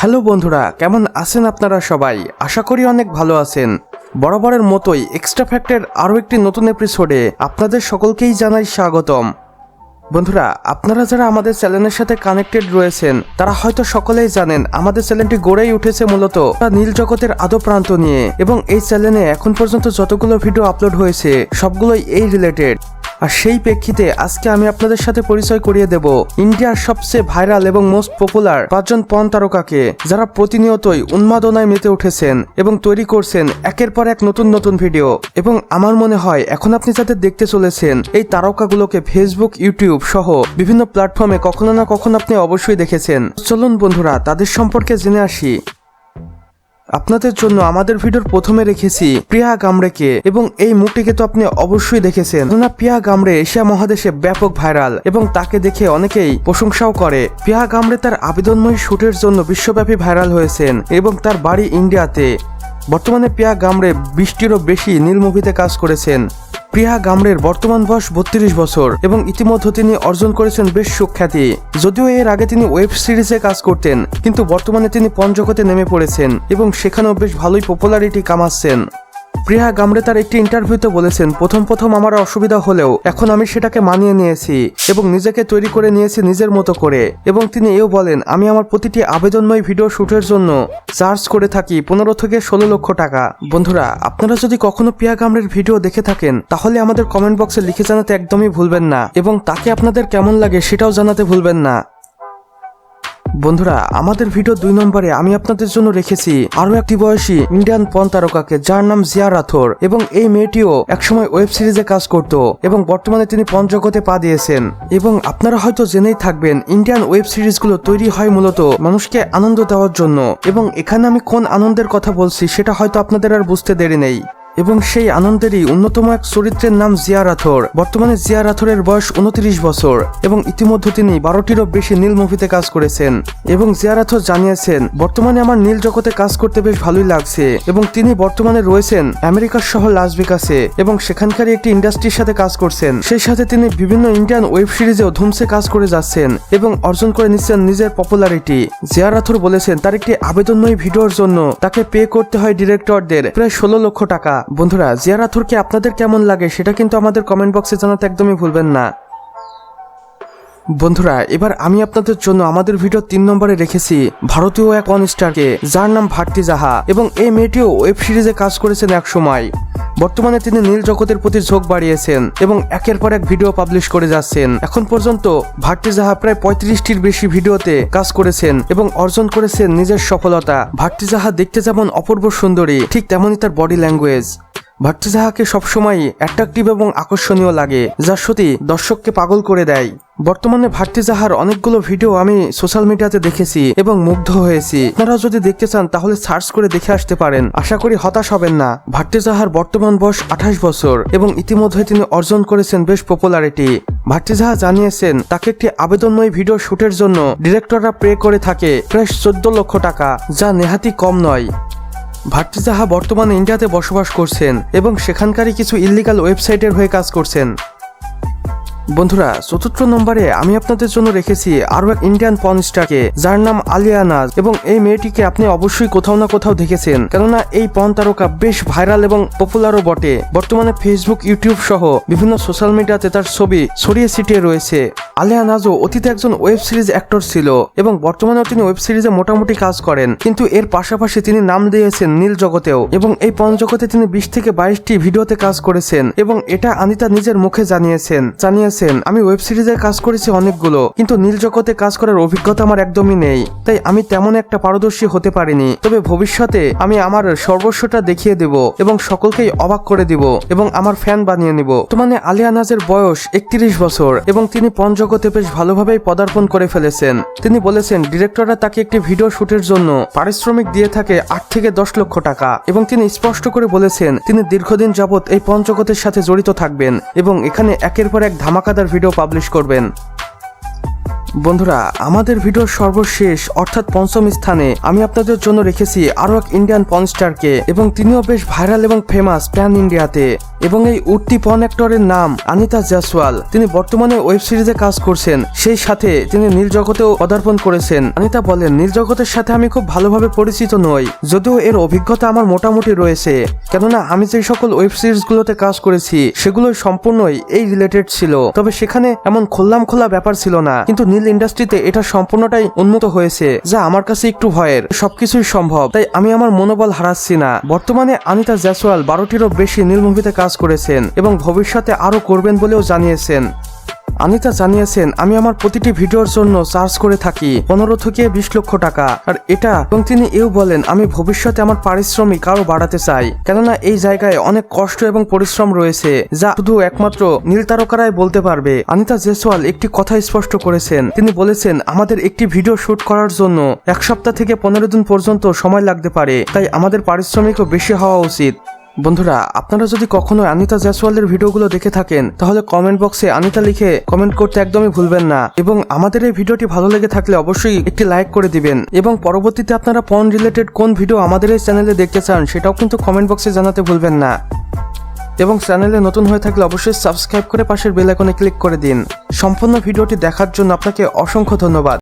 Hello বন্ধুরা, কেমন আছেন আপনারা সবাই? আশা করি অনেক ভালো আছেন। বরাবরের মতোই এক্সট্রা ফ্যাক্টের আরও একটি নতুন এপিসোডে আপনাদের সকলকেই জানাই স্বাগতম। বন্ধুরা, আপনারা যারা আমাদের চ্যানেলের সাথে কানেক্টেড রয়েছেন, তারা হয়তো সকলেই জানেন আমাদের চ্যানেলটি গড়েই উঠেছে মূলত নীল জগতের আদো প্রান্ত নিয়ে এবং এই চ্যানেলে এখন পর্যন্ত যতগুলো ভিডিও আপলোড হয়েছে, সবগুলোই এই রিলেটেড আর সেই প্রেক্ষিতে আজকে আমি আপনাদের সাথে পরিচয় করিয়ে দেব ইন্ডিয়ার সবচেয়ে ভাইরাল এবং মোস্ট পপুলার পাঁচজন পন তারকাকে, যারা প্রতিনিয়তই উন্মাদনায় মেতে উঠেছেন এবং তৈরি করছেন একের পর এক নতুন নতুন ভিডিও এবং আমার মনে হয় এখন আপনি যাদের দেখতে চলেছেন এই তারকাগুলোকে ফেসবুক ইউটিউব সহ বিভিন্ন প্ল্যাটফর্মে কখনো না কখনো আপনি অবশ্যই দেখেছেন। চলুন বন্ধুরা, তাদের সম্পর্কে জেনে আসি। আপনাদের জন্য আমাদের ভিডিওর প্রথমে রেখেছি প্রিয়া গামড়েকে, এবং এই মুখটিকে তো আপনি অবশ্যই দেখেছেন। না প্রিয়া গামড়ে এশিয়া মহাদেশে ব্যাপক ভাইরাল, এবং তাকে দেখে অনেকেই প্রশংসাও করে। প্রিয়া গামড়ে তার আবেদনময় শুটের জন্য বিশ্বব্যাপী ভাইরাল হয়েছেন, এবং তার বাড়ি ইন্ডিয়াতে। বর্তমানে প্রিয়া গামড়ে বৃষ্টিরও বেশি নীলমুভিতে কাজ করেছেন। প্রিয়া গামড়ের বর্তমান বয়স বত্রিশ বছর এবং ইতিমধ্যে তিনি অর্জন করেছেন বেশ সুখ্যাতি। যদিও এর আগে তিনি ওয়েব সিরিজে কাজ করতেন, কিন্তু বর্তমানে তিনি পঞ্জগতে নেমে পড়েছেন এবং সেখানেও বেশ ভালোই পপুলারিটি কামাচ্ছেন। প্রিয়া গামড়ে তার একটি ইন্টারভিউতে বলেছেন, প্রথম প্রথম আমার অসুবিধা হলেও এখন আমি সেটাকে মানিয়ে নিয়েছি এবং নিজেকে তৈরি করে নিয়েছি নিজের মতো করে। এবং তিনি এও বলেন, আমি আমার প্রতিটি আবেদনময় ভিডিও শুটের জন্য চার্জ করে থাকি পনেরো থেকে ষোলো লক্ষ টাকা। বন্ধুরা, আপনারা যদি কখনো প্রিয়া গামড়ের ভিডিও দেখে থাকেন, তাহলে আমাদের কমেন্ট বক্সে লিখে জানাতে একদমই ভুলবেন না এবং তাকে আপনাদের কেমন লাগে সেটাও জানাতে ভুলবেন না। বন্ধুরা, আমাদের ভিডিও দুই নম্বরে আমি আপনাদের জন্য রেখেছি আরও একটি বয়সী ইন্ডিয়ান পন তারকাকে, যার নাম জিয়া রাথোর এবং এই মেয়েটিও একসময় ওয়েব সিরিজে কাজ করত এবং বর্তমানে তিনি পঞ্চগতে পা দিয়েছেন। এবং আপনারা হয়তো জেনেই থাকবেন, ইন্ডিয়ান ওয়েব সিরিজগুলো তৈরি হয় মূলত মানুষকে আনন্দ দেওয়ার জন্য। এবং এখানে আমি কোন আনন্দের কথা বলছি, সেটা হয়তো আপনাদের আর বুঝতে দেরি নেই। এবং সেই আনন্দেরই অন্যতম এক চরিত্রের নাম জিয়া রাথোর। বর্তমানে জিয়া রাথোরের বয়স উনত্রিশ বছর এবং ইতিমধ্যে তিনি বারোটিরও বেশি নীল মুভিতে কাজ করেছেন। এবং জিয়া রাথোর জানিয়েছেন, বর্তমানে আমার নীল জগতে কাজ করতে বেশ ভালোই লাগছে এবং তিনি বর্তমানে রয়েছেন আমেরিকার শহর লাস ভেগাসে এবং সেখানকার একটি ইন্ডাস্ট্রির সাথে কাজ করছেন। সেই সাথে তিনি বিভিন্ন ইন্ডিয়ান ওয়েব সিরিজেও ধুমসে কাজ করে যাচ্ছেন এবং অর্জন করে নিচ্ছেন নিজের পপুলারিটি। জিয়া রাথোর বলেছেন, তার একটি আবেদনময়ী ভিডিওর জন্য তাকে পে করতে হয় ডিরেক্টরদের প্রায় ষোলো লক্ষ টাকা। বন্ধুরা জিয়া রাথোরকে আপনাদের কেমন লাগে সেটা কিন্তু আমাদের কমেন্ট বক্সে জানাতে একদমই ভুলবেন না। বন্ধুরা, এবার আমি আপনাদের জন্য আমাদের ভিডিও তিন নম্বরে রেখেছি ভারতীয় এক ওয়ান স্টারকে যার নাম ভাট্টি জাহা এবং এই মেয়েটিও ওয়েব সিরিজে কাজ করেছেন এক সময়। বর্তমানে তিনি নীল জগতের প্রতি ঝোঁক বাড়িয়েছেন এবং একের পর এক ভিডিও পাবলিশ করে যাচ্ছেন। এখন পর্যন্ত ভাট্টি জাহা প্রায় পঁয়ত্রিশটির বেশি ভিডিওতে কাজ করেছেন এবং অর্জন করেছেন নিজের সফলতা। ভাট্টি জাহা দেখতে যেমন অপূর্ব সুন্দরী, ঠিক তেমনই তার বডি ল্যাঙ্গুয়েজ ভাট্টি সবসময় অ্যাট্রাকটিভ এবং আকর্ষণীয় লাগে যা সত্যি দর্শককে পাগল করে দেয়। বর্তমানে ভাট্টি জাহার অনেকগুলো ভিডিও আমি সোশ্যাল মিডিয়াতে দেখেছি এবং মুগ্ধ হয়েছি। আপনারা যদি দেখতে চান, তাহলে সার্চ করে দেখে আসতে পারেন। আশা করি হতাশ হবেন না। ভাট্টি জাহার বর্তমান বয়স আঠাশ বছর এবং ইতিমধ্যে তিনি অর্জন করেছেন বেশ পপুলারিটি ভাট্টি জাহা জানিয়েছেন, তাকে একটি আবেদনময় ভিডিও শুটের জন্য ডিরেক্টররা প্রে করে থাকে প্রায় চোদ্দ লক্ষ টাকা, যা নেহাতি কম নয়। ভাট্টি জাহা বর্তমানে ইন্ডিয়াতে বসবাস করছেন এবং সেখানকারই কিছু ইল্লিগাল ওয়েবসাইটের হয়ে কাজ করছেন। বন্ধুরা, চতুর্থ নম্বরে আমি আপনাদের জন্য রেখেছি আরও এক ইন্ডিয়ান পন স্টারকে যার নাম আলিয়া নাজ। এবং এই মেয়েটিকে আপনি অবশ্যই কোথাও না কোথাও দেখেছেন। কেননা এই পন তারকা বেশ ভাইরাল এবং পপুলারও বটে। বর্তমানে ফেসবুক ইউটিউব সহ বিভিন্ন সোশ্যাল মিডিয়াতে তার ছবি ছড়িয়ে ছিটিয়ে রয়েছে। আলিয়া নাজও অতীতে একজন ওয়েব সিরিজ অ্যাক্টর ছিল এবং বর্তমানেও তিনি ওয়েব সিরিজে মোটামুটি কাজ করেন। কিন্তু এর পাশাপাশি তিনি নাম দিয়েছেন নীল জগতেও। এবং এই পন জগতে তিনি বিশ থেকে বাইশটি ভিডিওতে কাজ করেছেন এবং এটা আনিতা নিজের মুখে জানিয়েছেন। জানিয়েছেন আমি ওয়েব সিরিজে কাজ করেছি অনেকগুলো, কিন্তু নীল জগতে কাজ করার অভিজ্ঞতা আমার একদমই নেই, তাই আমি তেমন একটা পারদর্শী হতে পারিনি। তবে ভবিষ্যতে আমি আমার সর্বস্বটা দেখিয়ে দেব এবং সকলকেই অবাক করে দিব এবং আমার ফ্যান বানিয়ে নিব। তো মানে আলিয়া নাজের বয়স একত্রিশ বছর এবং তিনি পঞ্চগতে বেশ ভালোভাবেই পদার্পণ করে ফেলেছেন। তিনি বলেছেন, ডিরেক্টররা তাকে একটি ভিডিও শুটের জন্য পারিশ্রমিক দিয়ে থাকে আট থেকে দশ লক্ষ টাকা এবং তিনি স্পষ্ট করে বলেছেন, তিনি দীর্ঘদিন যাবৎ এই পঞ্চগতের সাথে জড়িত থাকবেন এবং এখানে একের পর এক ধামাকাদার ভিডিও পাবলিশ করবেন। বন্ধুরা, আমাদের ভিডিওর সর্বশেষ, অর্থাৎ পঞ্চম স্থানে, আমি আপনাদের জন্য রেখেছি আরও এক ইন্ডিয়ান পন স্টারকে এবং তিনিও বেশ ভাইরাল এবং ফেমাস প্যান ইন্ডিয়াতে এবং এই উঠতি পন অ্যাক্টরের নাম আনিতা জয়সওয়াল তিনি বর্তমানে ওয়েব সিরিজে কাজ করছেন। সেই সাথে তিনি নীল জগতেও পদার্পণ করেছেন। অনিতা বলেন, নীল জগতের সাথে আমি খুব ভালোভাবে পরিচিত নই, যদিও এর অভিজ্ঞতা আমার মোটামুটি রয়েছে। কেননা, আমি যে সকল ওয়েব সিরিজগুলোতে কাজ করেছি সেগুলো সম্পূর্ণই এই রিলেটেড ছিল। তবে সেখানে এমন খোল্লাম খোলা ব্যাপার ছিল না। কিন্তু নীল ইন্ডাস্ট্রিতে এটা সম্পূর্ণটাই উন্মুক্ত হয়েছে, যা আমার কাছে একটু ভয়ের। সবকিছুই সম্ভব, তাই আমি আমার মনোবল হারাচ্ছি না। বর্তমানে আনিতা জয়সওয়াল বারোটিরও বেশি নীল মুভিতে কাজ করেছেন এবং ভবিষ্যতে আরও করবেন বলেও জানিয়েছেন। আনিতা জানিয়েছেন, আমি আমার প্রতিটি ভিডিওর জন্য চার্জ করে থাকি পনেরো থেকে বিশ লক্ষ টাকা। আর এটা এবং তিনি এও বলেন, আমি ভবিষ্যতে আমার পারিশ্রমিক আরও বাড়াতে চাই। কেননা এই জায়গায় অনেক কষ্ট এবং পরিশ্রম রয়েছে, যা শুধু একমাত্র নীল তারকারাই বলতে পারবে। আনিতা জেসওয়াল একটি কথা স্পষ্ট করেছেন। তিনি বলেছেন, আমাদের একটি ভিডিও শুট করার জন্য এক সপ্তাহ থেকে পনেরো দিন পর্যন্ত সময় লাগতে পারে, তাই আমাদের পারিশ্রমিকও বেশি হওয়া উচিত। বন্ধুরা, আপনারা যদি কখনো আনিতা জয়সওয়ালের ভিডিওগুলো দেখে থাকেন, তাহলে কমেন্ট বক্সে আনিতা লিখে কমেন্ট করতে একদমই ভুলবেন না। এবং আমাদের এই ভিডিওটি ভালো লেগে থাকলে অবশ্যই একটি লাইক করে দিবেন। এবং পরবর্তীতে আপনারা পন রিলেটেড কোন ভিডিও আমাদের এই চ্যানেলে দেখতে চান, সেটাও কিন্তু কমেন্ট বক্সে জানাতে ভুলবেন না। এবং চ্যানেলে নতুন হয়ে থাকলে অবশ্যই সাবস্ক্রাইব করে পাশের বেল আইকনে ক্লিক করে দিন। সম্পূর্ণ ভিডিওটি দেখার জন্য আপনাকে অসংখ্য ধন্যবাদ।